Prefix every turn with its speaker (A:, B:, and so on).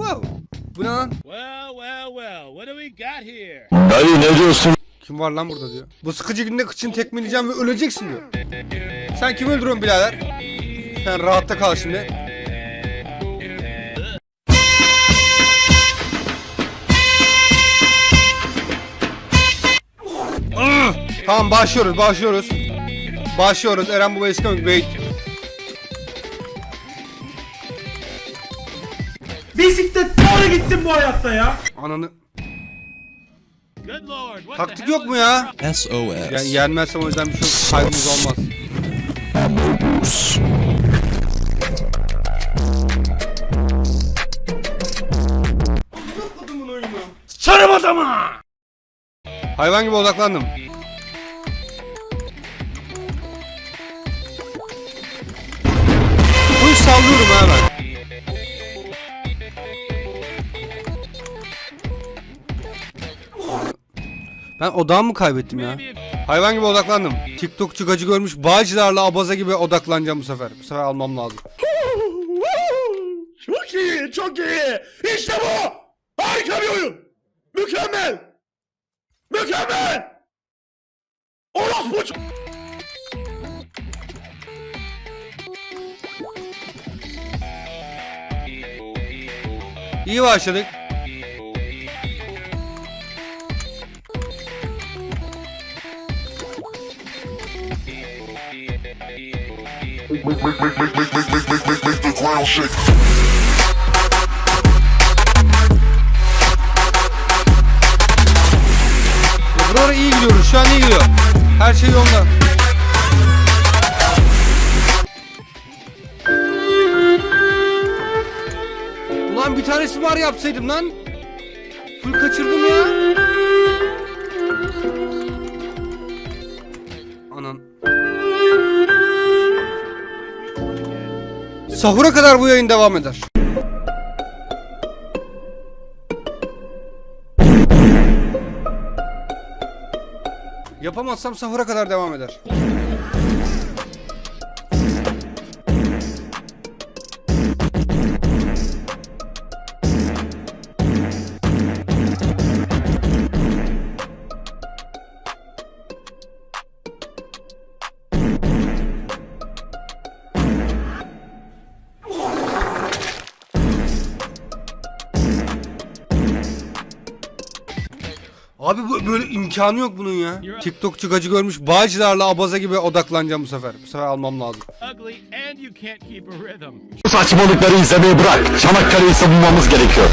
A: Wow. Bu ne lan?
B: Well, well, well. What do we got here?
C: Dayı ne diyorsun?
A: Kim var lan burada diyor. Bu sıkıcı günde kıçını tekmeleyeceğim ve öleceksin diyor. Sen kimi öldürüyorsun birader? Sen rahatta kal şimdi. Ah! Tamam başlıyoruz başlıyoruz. Başlıyoruz Eren bu eski wait.
D: Bisiklet doğru gitsin bu hayatta ya.
A: Ananı. Taktik yok mu ya?
E: SOS.
A: Yani yenmezsem o yüzden bir şey kaybımız olmaz.
D: Sarım adama.
A: Hayvan gibi odaklandım. Full sallıyorum ha ben. Ben odağımı mı kaybettim ya? Hayvan gibi odaklandım. TikTokçu gacı görmüş bağcılarla abaza gibi odaklanacağım bu sefer. Bu sefer almam lazım.
D: Çok iyi, çok iyi. İşte bu. Harika bir oyun. Mükemmel. Mükemmel. Orospu ç-
A: İyi başladık.
C: Make,
A: iyi gidiyoruz. Şu an iyi gidiyor. Her şey yolunda. Ulan bir tanesi var yapsaydım lan. Full kaçırdım ya. Sahura kadar bu yayın devam eder. Yapamazsam sahura kadar devam eder. Abi bu böyle imkanı yok bunun ya. TikTokçu gacı görmüş bağcılarla abaza gibi odaklanacağım bu sefer. Bu sefer almam lazım.
C: Bu saçmalıkları izlemeyi bırak. Çanakkale'yi savunmamız gerekiyor.